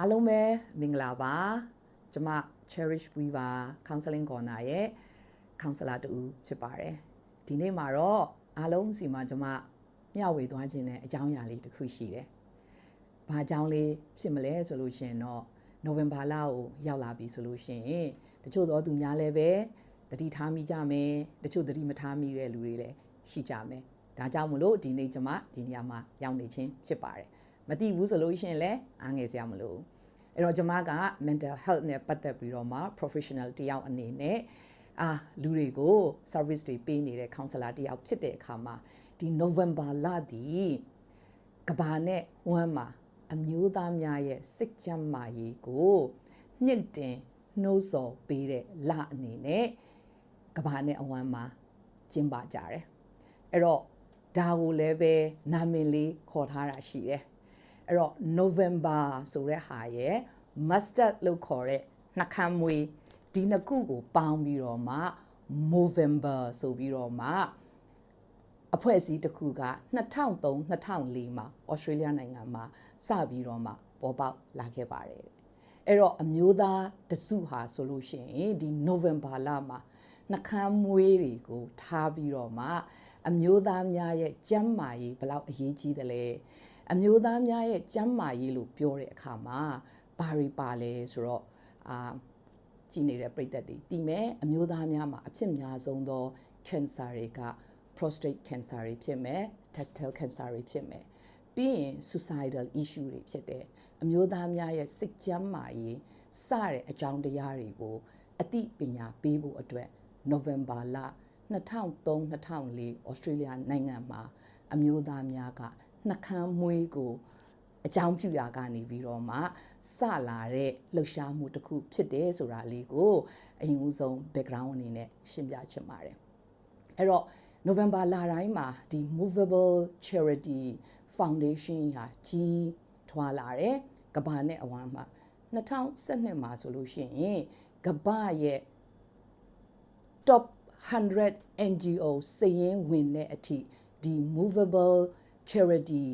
အားလုံးပဲမင်္ဂလာပါကျမ Cherish Weaver Counseling Corner ရဲ့ counselor တူဖြစ်ပါတယ်ဒီနေ့မှာတော့အားလုံးစီမှာကျမမျှဝေသွားခြင်းနဲ့အကြောင်းအရာလေးတစ်ခုရှိတယ်။ဘာအကြောင်းလေးဖြစ်မလဲဆိုလို့ရှိရင်တော့နိုဝင်ဘာလကိုရောက်လာပြီဆိုလို့ရှိရင်တချို့သောသူများလည်းပဲတတိထားမိကြမယ်တချို့တတိမထားမိတဲ့လူတွေလည်းရှိကြမယ်။ဒါကြောင့်မလို့ဒီနေ့ကျမဒီနေရာမှာရောက်နေခြင်းဖြစ်ပါတယ်။ မသိဘူးဆိုလို့ရှိရင်လည်းအားငယ်စရာမလိုဘူး။အဲ့တော့ကျမက mental health နဲ့ပတ်သက်ပြီးတော့မှ professional တယောက်အနေနဲ့အာလူတွေကို service တွေပေးနေတဲ့ counselor တယောက်ဖြစ်တဲ့အခါမှာဒီ November လဒီကဘာနဲ့ဝမ်းမှာအမျိုးသားများရဲ့စိတ်ကြမ်းမာရေးကိုမြင့်တင်နှိုးဆော်ပေးတဲ့လအနေနဲ့ကဘာနဲ့အဝမ်းမှာကျင်းပကြတယ်အဲ့တော့ဒါကိုလည်းပဲနာမည်လေးခေါ်ထားတာရှိတယ် အဲ့တော့ November ဆိုတဲ့ဟာရဲ့ mustard လို့ခေါ်တဲ့နှခမ်းမွေးဒီနှစ်ခုကိုပေါင်းပြီးတော့မှ Movember ဆိုပြီးတော့မှအဖွဲ့အစည်းတစ်ခုက2003-2004မှာဩစတြေးလျနိုင်ငံမှာစပြီးတော့မှပေါ်ပေါက်လာခဲ့ပါတယ်အဲ့တော့အမျိုးသားတစုဟာဆိုလို့ရှိရင်ဒီ November လမှာနှကမ်းမွေးတွေကိုထားပြီးတော့မှအမျိုးသားများရဲ့ကျန်းမာရေးဘယ်လောက်အရေးကြီးသလဲ အမျိုးသားများရဲ့ကျန်းမာရေးလို့ပြောတဲ့အခါမှာဘာတွေပါလဲဆိုတော့အာကြည့်နေတဲ့ပြည်သက်တွေတည်မဲ့အမျိုးသားများမှာအဖြစ်များဆုံးသော cancer တွေက prostate cancer တွေဖြစ်မယ် testicles cancer တွေဖြစ်မယ်ပြီးရင် suicidal issue တွေဖြစ်တယ်အမျိုးသားများရဲ့စိတ်ကြမ်းမာရေးစတဲ့အကြောင်းတရားတွေကိုအသိပညာပေးဖို့အတွက် November လ2003-2004 Australia နိုင်ငံမှာအမျိုးသားများက နှကမ်းမွေးကိုအကြောင်းပြုရာကနေပြီးတော့မှစလာတဲ့လှုပ်ရှားမှုတစ်ခုဖြစ်တယ်ဆိုတာလေးကိုအရင်ဦးဆုံး background အနေနဲ့ရှင်းပြချင်ပါတယ်အဲ့တော့ November လတိုင်းမှာဒီ Movable Charity Foundation ဟာကြီးထွားလာတယ်ကဘာနဲ့အဝမ်းမှာ2012မှာဆိုလို့ရှိရင်ကဘာရဲ့ top 100 NGO စည်ရင်းဝင်တဲ့အထိဒီ Movable Charity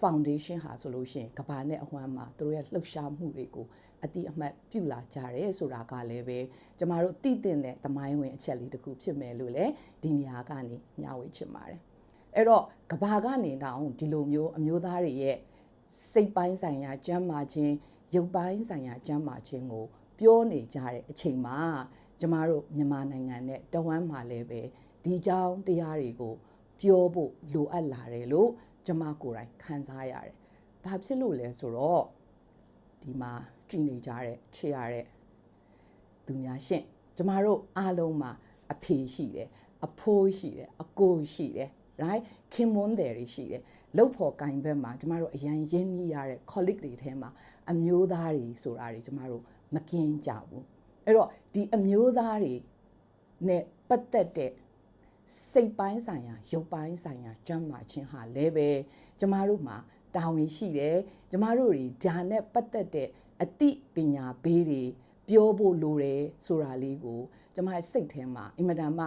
Foundation ဟာဆိုလို့ရှိရင်ကဘာနဲ့အဝမ်းမှာသူတို့ရဲ့လှုပ်ရှားမှုတွေကိုအတိအမှတ်ပြုလာကြတယ်ဆိုတာကလည်းပဲကျမတို့သိတဲ့သမိုင်းဝင်အချက်လေးတစ်ခုဖြစ်မယ်လို့လည်းဒီနေရာကနေမျှဝေချင်ပါတယ်အဲ့တော့ကဘာကနေတောင်ဒီလိုမျိုးအမျိုးသားတွေရဲ့စိတ်ပိုင်းဆိုင်ရာကျန်းမာခြင်းရုပ်ပိုင်းဆိုင်ရာကျန်းမာခြင်းကို ပြောနေကြတဲ့အချိန်မှာကျမတို့မြန်မာနိုင်ငံနဲ့တဝမ်းမှာလည်းပဲဒီကြောင်းတရားတွေကိုပြောဖို့လိုအပ်လာတယ်လို့ ကျမကိုယ်တိုင်ခံစားရတယ်။ဘာဖြစ်လို့လဲဆိုတော့ဒီမှာကြည်နေကြတဲ့ချစ်ရတဲ့သူများရှင့်ကျမတို့အားလုံးမှာအဖေရှိတယ်အဖိုးရှိတယ်အကိုရှိတယ် right ခင်မွန်းတယ်ရှိတယ်လှုပ်ဖို့ကင်ဘက်မှာကျမတို့အရန်ရင်းနှီးရတဲ့ colleague တွေထဲမှာအမျိုးသားတွေဆိုတာတွေကျမတို့မကင်းကြဘူးအဲ့တော့ဒီအမျိုးသားတွေနဲ့ပတ်သက်တဲ့ စိတ်ပိုင်းဆိုင်ရာရုပ်ပိုင်းဆိုင်ရာကျန်းမာခြင်းဟာလည်းပဲကျမတို့မှာတာဝန်ရှိတယ်ကျမတို့တွေဒါနဲ့ပတ်သက်တဲ့အသိပညာဘေးတွေပြောဖို့လိုတယ်ဆိုတာလေးကိုကျမရဲ့စိတ်ထဲမှာအင်မတန်မှ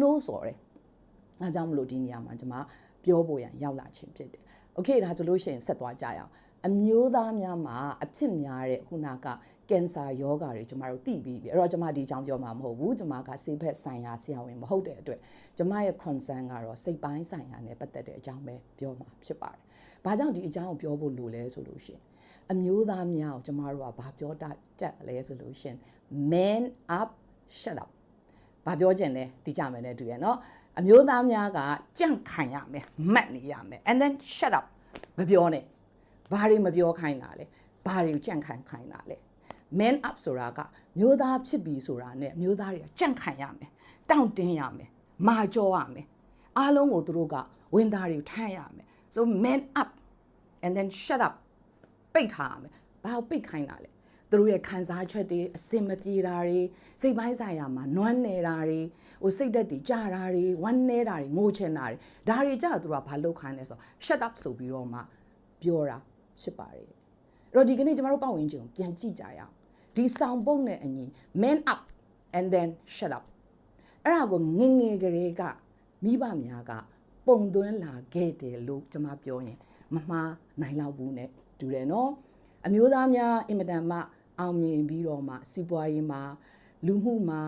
နှိုးဆော်တယ်။အဲကြောင့်မလို့ဒီနေရာမှာကျမပြောဖို့ရန်ရောက်လာခြင်းဖြစ်တယ်။ Okay ဒါဆိုလို့ရှိရင်ဆက်သွားကြရအောင်။ အမျိုးသားများမှာအဖြစ်များတဲ့ခုနကကင်ဆာယောဂါတွေကျမတို့သိပြီးပြီအဲ့တော့ကျမဒီအကြောင်းပြောမှာမဟုတ်ဘူးကျမကဆေးဘက်ဆိုင်ရာဆရာဝန်မဟုတ်တဲ့အတွက်ကျမရဲ့ concern ကတော့စိတ်ပိုင်းဆိုင်ရာနဲ့ပတ်သက်တဲ့အကြောင်းပဲပြောမှာဖြစ်ပါတယ်။ဘာကြောင့်ဒီအကြောင်းကိုပြောဖို့လိုလဲဆိုလို့ရှင်အမျိုးသားများကိုကျမတို့ကဘာပြောတတ်ကြလဲဆိုလို့ရှင် men up shut up ဘာပြောကြင်လဲဒီကြမယ်နဲ့တူရယ်နော်အမျိုးသားများကကြန့်ခိုင်ရမယ်မှတ်နေရမယ် and then shut up မပြောနဲ့ ဘာတွေမပြောခိုင်းတာလဲဘာတွေကိုကြန့်ခိုင်ခိုင်းတာလဲ man up ဆိုတာကမျိုးသားဖြစ်ပြီဆိုတာနဲ့မျိုးသားတွေကကြန့်ခိုင်ရမယ်တောင့်တင်းရမယ်မာကြောရမယ်အားလုံးကိုသူတို့ကဝင်သားတွေကိုထမ်းရမယ် so man up and then shut up ပိတ်ထားရမယ်ဘာကိုပိတ်ခိုင်းတာလဲသူတို့ရဲ့ခံစားချက်တွေအစင်မပြေတာတွေစိတ်ပိုင်းဆိုင်ရာမှာနွမ်းနေတာတွေဟိုစိတ်သက်တွေကြာတာတွေဝမ်းနေတာတွေငိုချင်တာတွေဒါတွေကြာသူတို့ကဘာလုပ်ခိုင်းလဲဆိုတော့ shut up ဆိုပြီးတော့မှပြောတာ ဖြစ်ပါတယ်အဲ့တော့ဒီကနေ့ကျမတို့ပတ်ဝန်းကျင်ကိုပြန်ကြည့်ကြရအောင်ဒီဆောင်ပုတ်နဲ့အညီ man up and then shut up အဲ့ဒါကိုငငယ်ကလေးကမိဘများကပုံသွင်းလာခဲ့တယ်လို့ကျွန်မပြောရင်မမှားနိုင်လောက်ဘူး ਨੇ တူတယ်နော်အအမျိုးသားများအင်မတန်မှအောင်မြင်ပြီးတော့မှစီးပွားရေးမှာလူမှုမှာ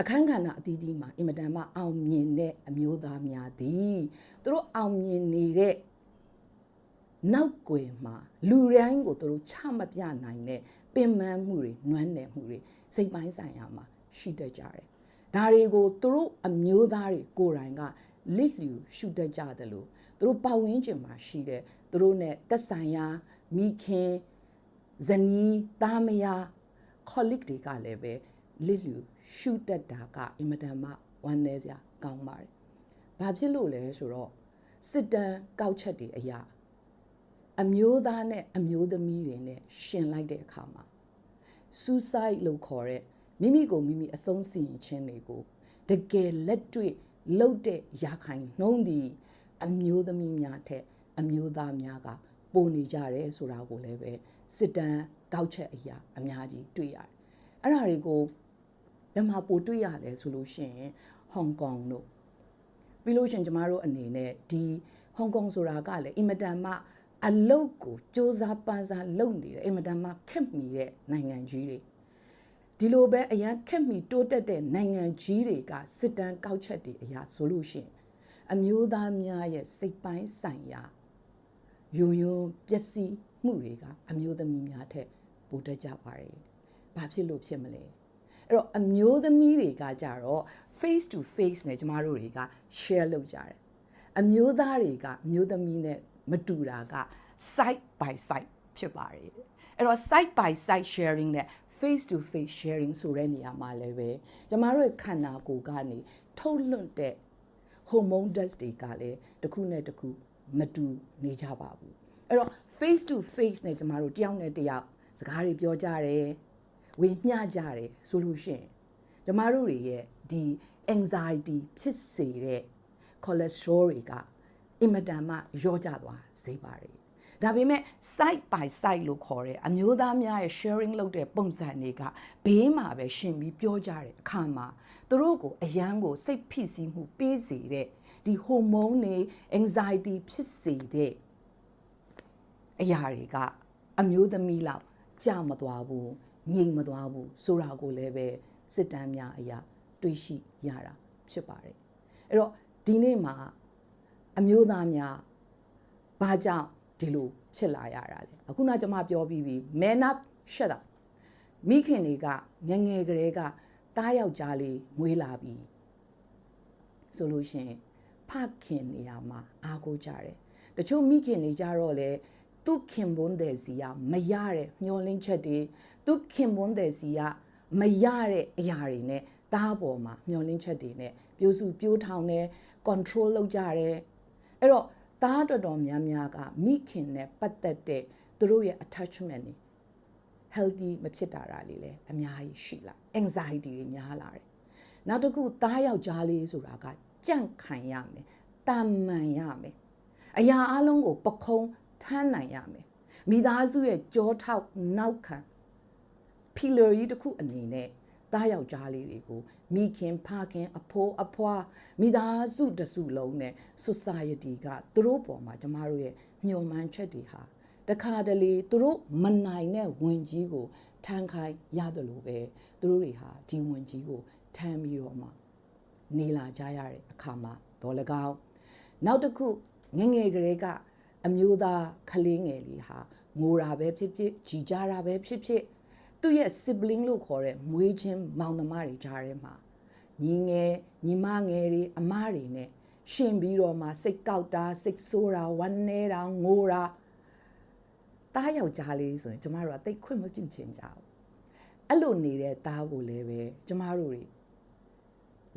အခန်းကဏ္ဍအသီးသီးမှာအင်မတန်မှအောင်မြင်တဲ့အမျိုးသားများသည်သူတို့အောင်မြင်နေတဲ့ နောက်ွယ်မှာလူတိုင်းကိုသူတို့ချမပြနိုင်တဲ့ပင်ပန်းမှုတွေနွမ်းနယ်မှုတွေစိတ်ပိုင်းဆိုင်ရာမှာရှိတတ်ကြတယ်။ဒါတွေကိုသူတို့အမျိုးသားတွေကိုယ်တိုင်ကလစ်လျူရှုတတ်ကြတယ်လို့သူတို့ပတ်ဝန်းကျင်မှာရှိတဲ့သူတို့ ਨੇ တက်ဆိုင်ရာမိခင်ဇနီးသားမယား colleague တွေကလည်းပဲလစ်လျူရှုတတ်တာကအင်မတန်မှဝမ်းနည်းစရာကောင်းပါတယ်။ဘာဖြစ်လို့လဲဆိုတော့စစ်တမ်းကောက်ချက်တွေအရာ အမျိုးသားနဲ့အမျိုးသမီးတွေနဲ့ရှင်လိုက်တဲ့အခါမှာ suicide လို့ခေါ်တဲ့မိမိကိုမိမိအဆုံးစီရင်ခြင်းတွေကိုတကယ်လက်တွေ့လှုပ်တဲ့ရာခိုင်နှုန်းဒီအမျိုးသမီးများထက်အမျိုးသားများကပိုနေကြတယ်ဆိုတာကိုလည်းပဲစစ်တမ်းကောက်ချက်အရာအများကြီးတွေ့ရတယ်။အဲ့ဒါတွေကိုဘယ်မှာပိုတွေ့ရလဲဆိုလို့ရှိရင်ဟောင်ကောင်တို့ပြီးလို့ရှိရင်ကျမတို့အနေနဲ့ဒီဟောင်ကောင်ဆိုတာကလည်းအင်မတန်မှ အလုတ်ကိုစ조사ပန်းစားလုပ်နေတယ်အင်မတန်မှခက်မီတဲ့နိုင်ငံကြီးတွေဒီလိုပဲအရန်ခက်မီတိုးတက်တဲ့နိုင်ငံကြီးတွေကစစ်တမ်းကောက်ချက်တွေအရာဆိုလို့ရှိရင်အမျိုးသားများရဲ့စိတ်ပိုင်းဆိုင်ရာယုံယုံပျက်စီးမှုတွေကအမျိုးသမီးများထက်ပိုတက်ကြပါတယ်။ဘာဖြစ်လို့ဖြစ်မလဲ။အဲ့တော့အမျိုးသမီးတွေကကြတော့ face to face နဲ့ကျမတို့တွေက share လုပ်ကြတယ်။အမျိုးသားတွေကအမျိုးသမီးနဲ့ မတူတာက side by side ဖြစ်ပါတယ်။အဲ့တော့ side by side sharing နဲ့ face to face sharing ဆိုတဲ့နေရာမှာလည်းပဲကျမတို့ရဲ့ခန္ဓာကိုယ်ကနေထုတ်လွှတ်တဲ့ hormone dust တွေကလည်းတစ်ခုနဲ့တစ်ခုမတူနေကြပါဘူးအဲ့တော့ face to face နဲ့ကျမတို့တယောက်နဲ့တယောက်စကားတွေပြောကြတယ်ဝေမျှကြတယ်ဆိုလို့ရှိရင်ကျမတို့တွေရဲ့ဒီ anxiety ဖြစ်စေတဲ့ cholesterol တွေက အင်မတန်မှရော့ကျသွားစေပါတယ်ဒါပေမဲ့ side by side လို့ခေါ်တဲ့အမျိုးသားများရဲ့ sharing လုပ်တဲ့ပုံစံတွေကဘေးမှာပဲရှင်ပြီးပြောကြတဲ့အခါမှာသူတို့ကိုအယမ်းကိုစိတ်ဖိစီးမှုပေးစေတဲ့ဒီ hormone တွေ anxiety ဖြစ်စေတဲ့အရာတွေကအမျိုးသမီးလောက်ကြာမသွားဘူးငြိမ်မသွားဘူးဆိုတာကိုလည်းပဲစစ်တမ်းများအရာ တွေးရှိရတာဖြစ်ပါတယ်အဲ့တော့ဒီနေ့မှာ အမျိုးသားများဘာကြောင့်ဒီလိုဖြစ်လာရတာလဲအခုနကျွန်မပြောပြီးပြီ man up shut up မိခင်တွေကငငယ်ကလေးကတားယောက်ျားလေးမွေးလာပြီဆိုလို့ရှိရင်ဖခင်နေရာမှာအားကိုးကြတယ်တချို့မိခင်တွေကြတော့လေသူခင်ဘွန်းတဲ့စီကမရတဲ့မျောလင်းချက်တွေသူခင်ဘွန်းတဲ့စီကမရတဲ့အရာတွေနဲ့တားပေါ်မှာမျောလင်းချက်တွေနဲ့ပြိုးစုပြိုးထောင်နဲ့ control လုပ်ကြတယ် အဲ့တော့သားတော်တော်များများကမိခင်နဲ့ပတ်သက်တဲ့သူတို့ရဲ့ attachment တွေ healthy မဖြစ်တာတာလေးလည်းအများကြီးရှိလာ anxiety တွေများလာတယ်နောက်တစ်ခုသားယောက်ျားလေးဆိုတာကကြန့်ခံရမယ်တာမန်ရမယ်အရာအလုံးကိုပခုံးထမ်းနိုင်ရမယ်မိသားစုရဲ့ကြောထောက်နောက်ခံ pillar ကြီးတစ်ခုအနေနဲ့ သားယောက်ျားလေးတွေကိုမိခင်ဖခင်အဖိုးအဖွားမိသားစုတစုလုံးနဲ့ society ကသူတို့ပေါ်မှာကျမတို့ရဲ့ညှို့မှန်းချက်တွေဟာတခါတလေသူတို့မနိုင်တဲ့ဝင်ကြီးကိုထမ်းခိုင်းရတယ်လို့ပဲသူတို့တွေဟာဒီဝင်ကြီးကိုထမ်းပြီးတော့မှနေလာကြရတဲ့အခါမှာဒေါ်လကောက်နောက်တစ်ခုငငယ်ကလေးကအမျိုးသားကလေးငယ်လေးဟာငိုတာပဲဖြစ်ဖြစ်ကြည်ကြတာပဲဖြစ်ဖြစ် သူ့ရဲ့ sibling လို့ခေါ်တဲ့မွေးချင်းမောင်နှမတွေကြားထဲမှာညီငယ်ညီမငယ်တွေအမတွေနဲ့ရှင်ပြီးတော့မှစိတ်ကောက်တာစိတ်ဆိုးတာဝမ်းနေတာငိုတာတားယောက်ျားလေးဆိုရင်ကျမတို့ကတိတ်ခွင့်မပြုချင်ကြဘူးအဲ့လိုနေတဲ့သားကိုလည်းပဲကျမတို့တွေ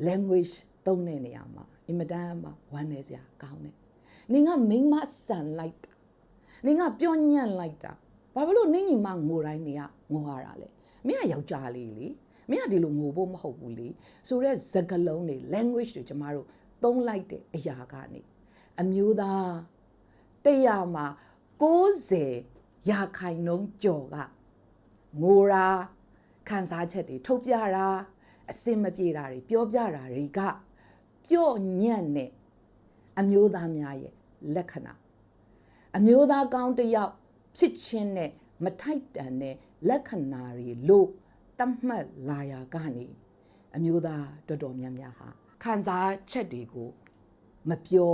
language သုံးတဲ့နေရာမှာအင်မတန်မှဝမ်းနေစရာကောင်းတယ်။နင်ကမိမဆန်လိုက်တာ။နင်ကပြောညံ့လိုက်တာ။ ဘာဖြစ်လို့နင့်ညီမငိုတိုင်းနေကငိုရတာလဲ။မင်းကယောက်ျားလေးလေ။မင်းကဒီလိုငိုဖို့မဟုတ်ဘူးလေ။ဆိုတော့စကားလုံးတွေ language တွေကျမတို့သုံးလိုက်တဲ့အရာကနေအမျိုးသားတရားမှာ90ရာခိုင်နှုန်းကျော်ကငိုတာခံစားချက်တွေထုတ်ပြတာအစင်မပြေတာတွေပြောပြတာတွေကပြော့ညံ့တဲ့အမျိုးသားများရဲ့လက္ခဏာအမျိုးသားကောင်းတစ်ယောက် ဖြစ်ချင်းနဲ့မထိုက်တန်တဲ့လက္ခဏာတွေလို့တတ်မှတ်လာရာကနေအမျိုးသားတော်တော်များများဟာခံစားချက်တွေကိုမပြော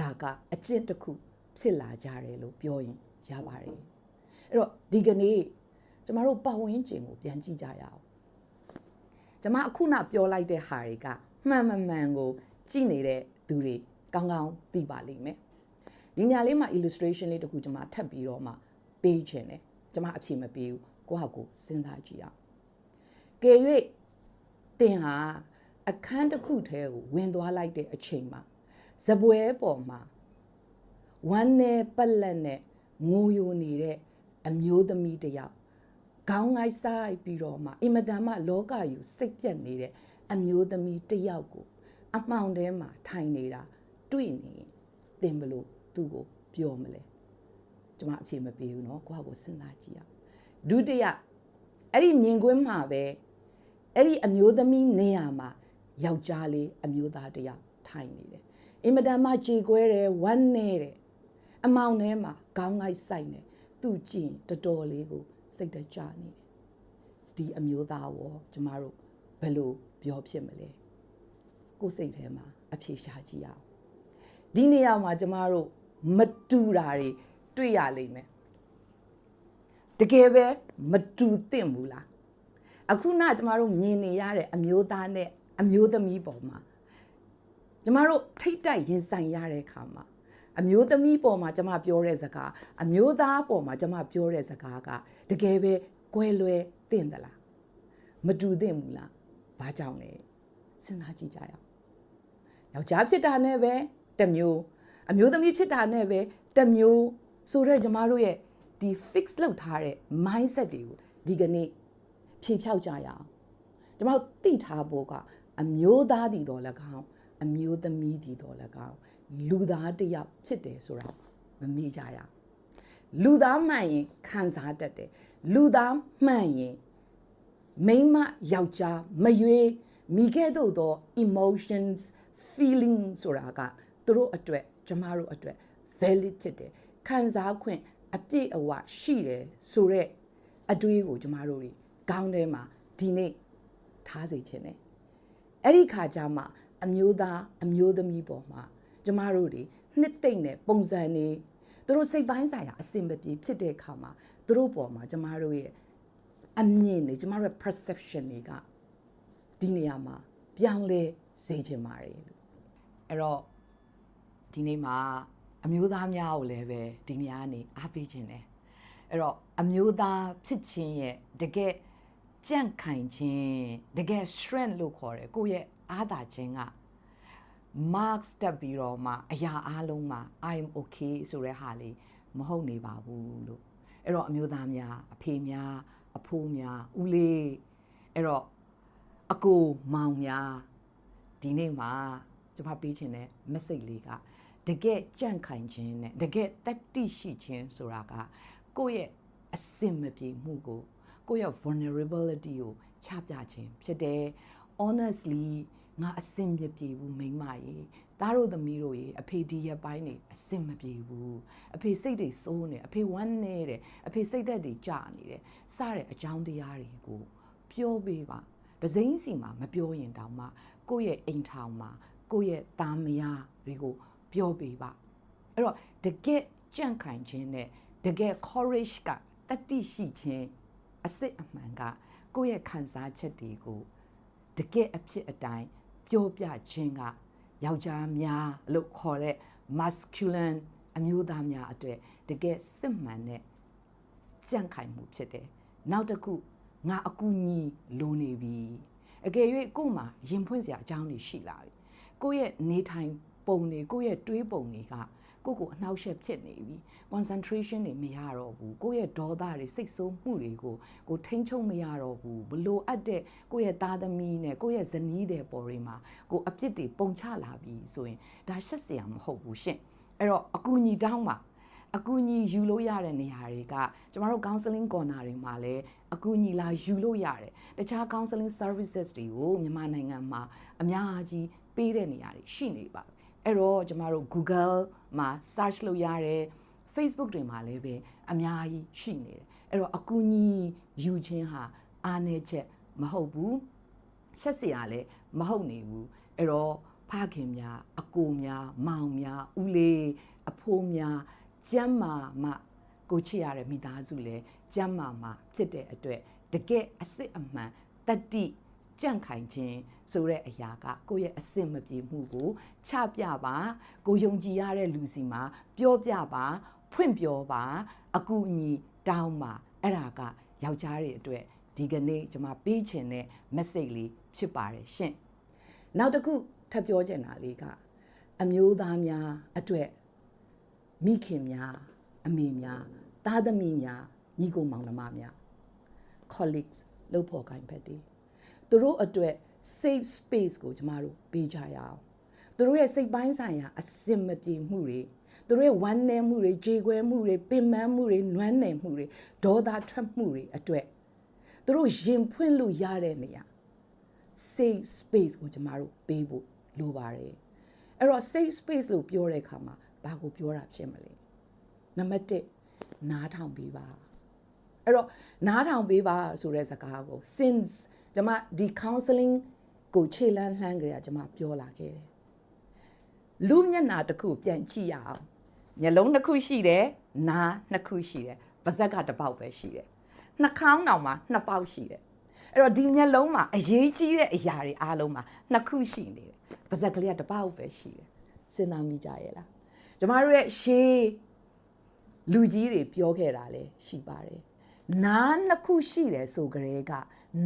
ရာကအကျင့်တစ်ခုဖြစ်လာကြတယ်လို့ပြောရင်ရပါတယ်အဲ့တော့ဒီကနေ့ကျမတို့ပတ်ဝန်းကျင်ကိုပြန်ကြည့်ကြရအောင်ကျမအခုနပြောလိုက်တဲ့ဟာတွေကမှန်မှန်မှန်ကိုကြည့်နေတဲ့သူတွေကောင်းကောင်းသိပါလိမ့်မယ် ဒီညာလေးမှာ illustration လေးတခုကျမထပ်ပြီးတော့မှပေးခြင်းတယ်ကျမအဖြေမပေးဘူးကိုယ့်ဟာကိုယ်စဉ်းစားကြည့်အောင်ကယ်၍တင်ဟာအခန်းတစ်ခုထဲကိုဝင်သွားလိုက်တဲ့အချိန်မှာဇပွဲပေါ်မှာဝမ်းနဲ့ပက်လက်နဲ့ငိုယိုနေတဲ့အမျိုးသမီးတစ်ယောက်ခေါင်းငိုက်ဆိုင်ပြီးတော့မှအင်မတန်မှလောကယူစိတ်ပြတ်နေတဲ့အမျိုးသမီးတစ်ယောက်ကို အမှောင်ထဲမှာထိုင်နေတာတွေ့နေရင်သင်ဘလို့ သူ့ကိုပြောမလဲကျွန်မအဖြေမပေးဘူးเนาะကိုယ့်ဟာကိုစဉ်းစားကြည့်ရအောင်ဒုတိယအဲ့ဒီမြင်ကွင်းမှာပဲအဲ့ဒီအမျိုးသမီးနေရာမှာယောက်ျားလေးအမျိုးသားတစ်ယောက်ထိုင်နေတယ်အင်မတန်မှကြေကွဲတယ်ဝမ်းနေတယ်အမောင်ထဲမှာခေါင်းငိုက်ဆိုင်နေသူ့ကြည့်တော်တော်လေးကိုစိတ်တကြနေတယ်ဒီအမျိုးသားရောကျမတို့ဘယ်လိုပြောဖြစ်မလဲကိုယ်စိတ်ထဲမှာအဖြေရှာကြည့်ရအောင်ဒီနေရာမှာကျမတို့ မတူတာတွေတွေ့ရလိမ့်မယ်တကယ်ပဲမတူသင့်ဘူးလားအခုနကျမတို့မြင်နေရတဲ့အမျိုးသားနဲ့အမျိုးသမီးပေါ်မှာကျမတို့ထိတ်တိုက်ရင်ဆိုင်ရတဲ့အခါမှာအမျိုးသမီးပေါ်မှာကျမပြောတဲ့စကားအမျိုးသားပေါ်မှာကျမပြောတဲ့စကားကတကယ်ပဲကွဲလွဲသင့်သလားမတူသင့်ဘူးလားဘာကြောင့်လဲစဉ်းစားကြည့်ကြရအောင်ယောက်ျားဖြစ်တာနဲ့ပဲတစ်မျိုး အမျိုးသမီးဖြစ်တာနဲ့ပဲတစ်မျိုးဆိုတော့ကျမတို့ရဲ့ဒီ fix လုပ်ထားတဲ့ mindset တွေကိုဒီကနေ့ဖြေဖြောက်ကြရအောင်ကျမတို့သိထားဖို့ကအမျိုးသားတည်တော်၎င်းအမျိုးသမီးတည်တော်၎င်းလူသားတစ်ယောက်ဖြစ်တယ်ဆိုတာမမေ့ကြရလူသားမှန်ရင်ခံစားတတ်တယ်လူသားမှန်ရင်မိန်းမယောက်ျားမရွေးမိခဲ့သို့သော emotions feeling ဆိုတာကသူတို့အတွက် ကျမတို့အတွက် valid ဖြစ်တယ်ခံစားခွင့်အပြည့်အဝရှိတယ်ဆိုတော့အတွေးကိုကျမတို့တွေခေါင်းထဲမှာဒီနေ့ထားစေခြင်းနဲ့အဲ့ဒီခါကျမှအမျိုးသားအမျိုးသမီးပေါ်မှာကျမတို့တွေနှစ်သိမ့်တဲ့ပုံစံနေသူတို့စိတ်ပိုင်းဆိုင်ရာအစင်မပြေဖြစ်တဲ့အခါမှာသူတို့ပေါ်မှာကျမတို့ရဲ့အမြင်တွေကျမတို့ရဲ့ perception တွေကဒီနေရာမှာပြောင်းလဲစေချင်ပါတယ်လို့အဲ့တော့ ဒီနေ့မှာအမျိုးသားများကိုလည်းပဲဒီနေရာကနေအားပေးခြင်းတယ်အဲ့တော့အမျိုးသားဖြစ်ခြင်းရဲ့တကယ်ကြန့်ခိုင်ခြင်းတကယ် strength လို့ခေါ်တယ်ကိုယ့်ရဲ့အားသာခြင်းက marks တက်ပြီးတော့မှအရာအားလုံးမှာ I'm okay ဆိုတဲ့ဟာလေးမဟုတ်နေပါဘူးလို့အဲ့တော့အမျိုးသားများအဖေများအဖိုးများဦးလေးအဲ့တော့အကိုမောင်များဒီနေ့မှာကျွန်မပေးချင်တဲ့ message လေးက တကယ်ကြန့်ခိုင်ခြင်းနဲ့တကယ်တတိရှိခြင်းဆိုတာကကိုယ့်ရဲ့အစင်မပြေမှုကိုကိုယ့်ရဲ့ vulnerability ကိုချပြခြင်းဖြစ်တယ် honestly ငါအစင်မပြေဘူးမိမရေသားတို့သမီးတို့ရေအဖေဒီရက်ပိုင်းနေအစင်မပြေဘူးအဖေစိတ်တွေစိုးနေအဖေဝမ်းနေတယ်အဖေစိတ်သက်တွေကြာနေတယ်စတဲ့အကြောင်းတရားတွေကိုပြောပေးပါဒဇိန်းစီမှာမပြောရင်တောင်မှကိုယ့်ရဲ့အိမ်ထောင်မှာကိုယ့်ရဲ့သားမယားတွေကို ပြောပေးပါအဲ့တော့တကယ်ကြန့်ခိုင်ခြင်းနဲ့တကယ် courage ကတတိရှိခြင်းအစစ်အမှန်ကကိုယ့်ရဲ့ခံစားချက်တွေကိုတကယ်အဖြစ်အတိုင်းပြောပြခြင်းကယောက်ျားများလို့ခေါ်တဲ့ masculine အမျိုးသားများအတွက်တကယ်စစ်မှန်တဲ့ကြန့်ခိုင်မှုဖြစ်တယ်နောက်တစ်ခုငါအကူညီလိုနေပြီအကယ်၍ကို့မှာရင်ဖွင့်စရာအကြောင်းတွေရှိလာပြီကိုယ့်ရဲ့နေထိုင် ပုံတွေကိုယ့်ရဲ့တွေးပုံတွေကကိုကိုအနှောက်အယှက်ဖြစ်နေပြီ concentration တွေမရတော့ဘူးကိုယ့်ရဲ့ဒေါသတွေစိတ်ဆိုးမှုတွေကိုကိုထိန်းချုပ်မရတော့ဘူးဘလို့အပ်တဲ့ကိုယ့်ရဲ့သားသမီးနဲ့ကိုယ့်ရဲ့ဇနီးတဲ့ပေါ်တွေမှာကိုအပြစ်တွေပုံချလာပြီဆိုရင်ဒါရှက်စရာမဟုတ်ဘူးရှင့်အဲ့တော့အကူအညီတောင်းပါအကူအညီယူလို့ရတဲ့နေရာတွေကကျမတို့ counseling corner တွေမှာလည်းအကူအညီလာယူလို့ရတယ်တခြား counseling services တွေကိုမြန်မာနိုင်ငံမှာအများကြီးပေးတဲ့နေရာတွေရှိနေပါ အဲ့တော့ကျမတို့ Google မှာ search လုပ်ရတယ် Facebook တွေမှာလည်းပဲအများကြီးရှိနေတယ်အဲ့တော့အကူအညီယူခြင်းဟာအားနည်းချက်မဟုတ်ဘူးရှက်စရာလည်းမဟုတ်နေဘူးအဲ့တော့ဖခင်များအကိုများမောင်များဦးလေးအဖိုးများကျမ်းမာမှကိုချစ်ရတဲ့မိသားစုလည်းကျမ်းမာမှဖြစ်တဲ့အတွက်တကယ်အစ်စ်အမှန်တတိ ကြန့်ခိုင်ခြင်းဆိုတဲ့အရာကကိုယ့်ရဲ့အစ်စ်မပြေမှုကိုချပြပါကိုယုံကြည်ရတဲ့လူစီမှာပြောပြပါဖွင့်ပြောပါအကူအညီတောင်းပါအဲ့ဒါကယောက်ျားတွေအတွက်ဒီကနေ့ကျွန်မပေးချင်တဲ့ message လေးဖြစ်ပါတယ်ရှင့်နောက်တစ်ခုထပ်ပြောချင်တာလေးကအမျိုးသားများအတွက်မိခင်များအမေများသားသမီးများညီကိုမောင်နှမများ colleagues လို့ဖော်ကိုင်းဖက်တယ် သူတို့အတွက် safe space ကိုကျမတို့ပေးကြရအောင်သူတို့ရဲ့စိတ်ပိုင်းဆိုင်ရာအစင်မပြေမှုတွေသူတို့ရဲ့ဝမ်းနည်းမှုတွေကြေခွဲမှုတွေပင်ပန်းမှုတွေနွမ်းနယ်မှုတွေဒေါသထွက်မှုတွေအတွက်သူတို့ရင်ဖွင့်လို့ရတဲ့နေရာ safe space ကိုကျမတို့ပေးဖို့လိုပါတယ်အဲ့တော့ safe space လို့ပြောတဲ့အခါမှာဘာကိုပြောတာဖြစ်မလဲနံပါတ်1နားထောင်ပေးပါအဲ့တော့နားထောင်ပေးပါဆိုတဲ့စကားကို since ကျွန်မဒီ counseling ကိုခြေလန်းလှမ်းကြရကျွန်မပြောလာခဲ့တယ်လူမျက်နာတစ်ခုပြန်ကြည့်ရအောင်မျက်လုံးတစ်ခုရှိတယ်နားနှစ်ခုရှိတယ်ပါးစပ်ကတစ်ပေါက်ပဲရှိတယ်နှာခေါင်းတောင်မှာနှစ်ပေါက်ရှိတယ်အဲ့တော့ဒီမျက်လုံးမှာအရေးကြီးတဲ့အရာတွေအားလုံးမှာနှစ်ခုရှိနေတယ်ပါးစပ်ကလေးကတစ်ပေါက်ပဲရှိတယ်စဉ်းစားမိကြရဲ့လားကျမတို့ရဲ့ရှေးလူကြီးတွေပြောခဲ့တာလည်းရှိပါတယ်နားနှစ်ခုရှိတယ်ဆိုကြတဲ့က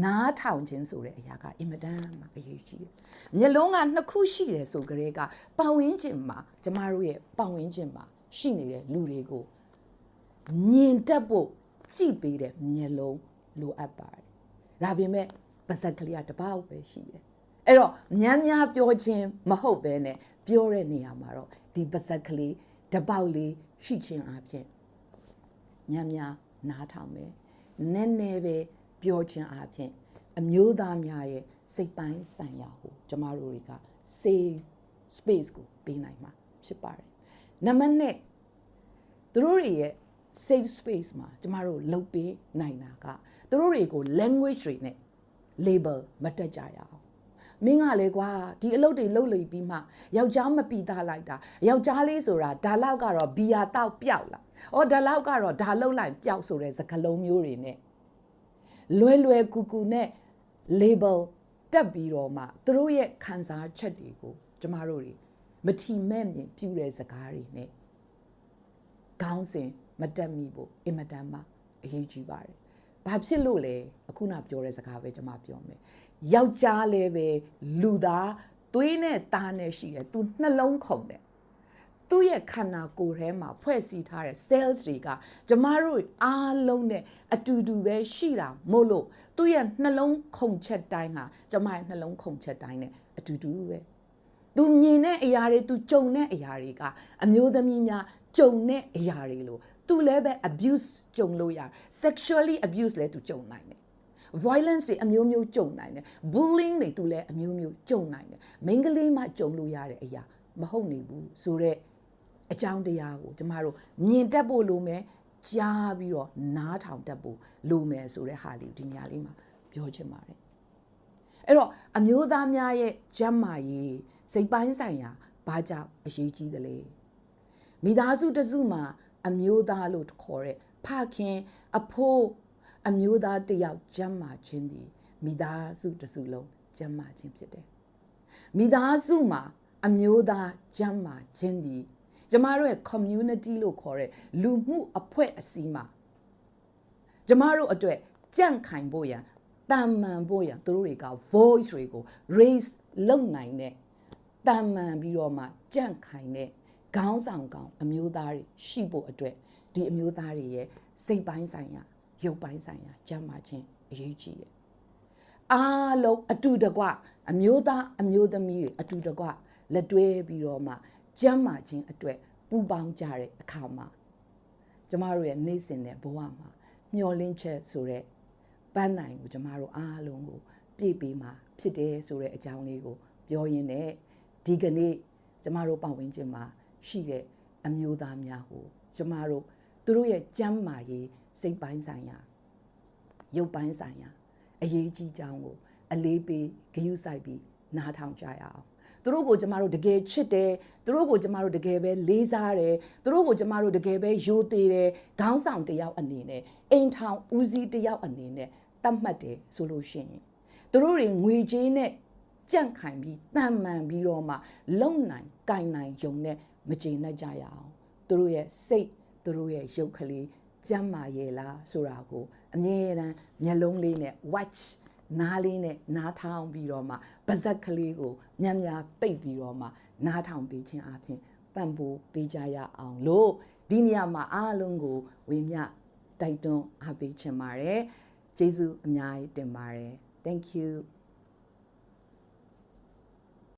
နားထောင်ခြင်းဆိုတဲ့အရာကအင်မတန်မှအရေးကြီးတယ်။မျက်လုံးကနှစ်ခုရှိတယ်ဆိုကြတဲ့ကပတ်ဝန်းကျင်မှာကျမတို့ရဲ့ပတ်ဝန်းကျင်မှာရှိနေတဲ့လူတွေကိုမြင်တတ်ဖို့ကြည့်ပေးတဲ့မျက်လုံးလိုအပ်ပါတယ်။ဒါပေမဲ့ပါဇက်ကလေးကတပောက်ပဲရှိတယ်။အဲ့တော့များများပြောခြင်းမဟုတ်ပဲနဲ့ပြောတဲ့နေရာမှာတော့ဒီပါဇက်ကလေးတပောက်လေးရှိခြင်းအပြင်များများနားထောင်မယ်။နည်းနည်းပဲ ပြောခြင်းအပြင်အမျိုးသားများရဲ့စိတ်ပိုင်းဆိုင်ရာကိုကျမတို့တွေက save space ကိုပေးနိုင်မှာဖြစ်ပါတယ်။နံပါတ်1သူတို့တွေရဲ့ safe space မှာကျမတို့လုပ်ပေးနိုင်တာကသူတို့တွေကို language တွေနဲ့ label မတက်ကြရအောင်မင်းကလေကွာဒီအလုပ်တွေလုပ်လိမ့်ပြီးမှယောက်ျားမပီသားလိုက်တာယောက်ျားလေးဆိုတာဒါလောက်ကတော့ဘီယာတောက်ပျောက်လာ။အော်ဒါလောက်ကတော့ဒါလောက်လိုက်ပျောက်ဆိုတဲ့စကားလုံးမျိုးတွေနဲ့ လွယ်လွယ်ကူကူနဲ့ label တက်ပြီးတော့မှသူတို့ရဲ့ခံစားချက်တွေကိုကျမတို့တွေမထီမဲ့မြင်ပြူတဲ့စကားတွေနဲ့ခေါင်းစဉ်မတက်မိဖို့အင်မတန်မှအရေးကြီးပါတယ်။ဘာဖြစ်လို့လဲအခုနပြောတဲ့စကားပဲကျွန်မပြောမယ်။ယောက်ျားလည်းပဲလူသားသွေးနဲ့သားနဲ့ရှိတယ်။ तू နှလုံးခုန်တယ်။ သူ့ရဲ့ခန္ဓာကိုယ်ထဲမှာဖွဲ့စည်းထားတဲ့ cells တွေကကျမတို့အားလုံးနဲ့အတူတူပဲရှိတာမို့လို့သူ့ရဲ့နှလုံးခုန်ချက်တိုင်းဟာကျမရဲ့နှလုံးခုန်ချက်တိုင်းနဲ့အတူတူပဲ။ तू မြင်တဲ့အရာတွေ तू ကြုံတဲ့အရာတွေကအမျိုးသမီးများကြုံတဲ့အရာတွေလို့သူလည်းပဲ abuse ကြုံလို့ရ sexually abuse လည်းသူကြုံနိုင်တယ် violence တွေအမျိုးမျိုးကြုံနိုင်တယ် bullying တွေသူလည်းအမျိုးမျိုးကြုံနိုင်တယ်မိန်းကလေးမှကြုံလို့ရတဲ့အရာမဟုတ်နေဘူးဆိုတော့ အကြောင်းတရားကိုကျမတို့မြင်တတ်ဖို့လိုမယ်ကြားပြီးတော့နားထောင်တတ်ဖို့လိုမယ်ဆိုတဲ့ဟာလေးဒီညလေးမှာပြောချင်ပါတယ်အဲ့တော့အမျိုးသားများရဲ့ကျမ်းမာရေးစိတ်ပိုင်းဆိုင်ရာဘာကြောင့်အရေးကြီးသလဲမိသားစုတစုမှာအမျိုးသားလို့ခေါ်တဲ့ဖခင်အဖိုးအမျိုးသားတယောက်ကျမ်းမာခြင်းဒီမိသားစုတစုလုံးကျမ်းမာခြင်းဖြစ်တယ်မိသားစုမှာအမျိုးသားကျမ်းမာခြင်းဒီ ကျမတို့ရဲ့ community လို့ခေါ်တဲ့လူမှုအဖွဲ့အစည်းမှာကျမတို့အတွက်ကြန့်ခိုင်ဖို့ရန်တာမန်ဖို့ရန်သူတို့တွေက voice တွေကို raise လုပ်နိုင်တဲ့တာမန်ပြီးတော့မှကြန့်ခိုင်တဲ့ခေါင်းဆောင်ကောင်အမျိုးသားတွေရှိဖို့အတွက်ဒီအမျိုးသားတွေရဲ့စိတ်ပိုင်းဆိုင်ရာရုပ်ပိုင်းဆိုင်ရာကျန်းမာခြင်းအရေးကြီးတယ်။အားလုံးအတူတကွအမျိုးသားအမျိုးသမီးတွေအတူတကွလက်တွဲပြီးတော့မှ ကျန်းမာခြင်းအတွက်ပူပေါင်းကြတဲ့အခါမှာကျမတို့ရဲ့နေ့စဉ်တဲ့ဘဝမှာမျောလင်းချက်ဆိုတဲ့ပန်းနိုင်ကိုကျမတို့အားလုံးကိုပြည့်ပေးမှာဖြစ်တယ်ဆိုတဲ့အကြောင်းလေးကိုပြောရင်းနဲ့ဒီကနေ့ကျမတို့ပတ်ဝန်းကျင်မှာရှိတဲ့အမျိုးသားများကိုကျမတို့သူတို့ရဲ့ကျမ်းမာရေးစိတ်ပိုင်းဆိုင်ရာရုပ်ပိုင်းဆိုင်ရာအရေးကြီးကြောင်းကိုအလေးပေးဂရုစိုက်ပြီးနားထောင်ကြရအောင် သူတို့ကိုကျမတို့တကယ်ချစ်တယ်သူတို့ကိုကျမတို့တကယ်ပဲလေးစားတယ်သူတို့ကိုကျမတို့တကယ်ပဲယိုသေးတယ်ခေါင်းဆောင်တစ်ယောက်အနေနဲ့အိမ်ထောင်ဦးစီးတစ်ယောက်အနေနဲ့တတ်မှတ်တယ်ဆိုလို့ရှိရင်သူတို့တွေငွေကြေးနဲ့ကြန့်ခိုင်ပြီးတန်မှန်ပြီးတော့မှလုံနိုင်၊ကင်နိုင်ယုံနဲ့မကျေနပ်ကြရအောင်သူတို့ရဲ့စိတ်သူတို့ရဲ့ရုပ်ကလေးကျမ်းမာရဲ့လားဆိုတာကိုအမြဲတမ်းမျက်လုံးလေးနဲ့ watch နားလေးနဲ့နားထောင်ပြီးတော့မှပါဇက်ကလေးကိုညံ့ညာပိတ်ပြီးတော့မှနားထောင်ပေးခြင်းအပြင်ပံ့ပိုးပေးကြရအောင်လို့ဒီနေရာမှာအားလုံးကိုဝေမျှတိုက်တွန်းအားပေးချင်ပါတယ်ကျေးဇူးအများကြီးတင်ပါတယ် thank you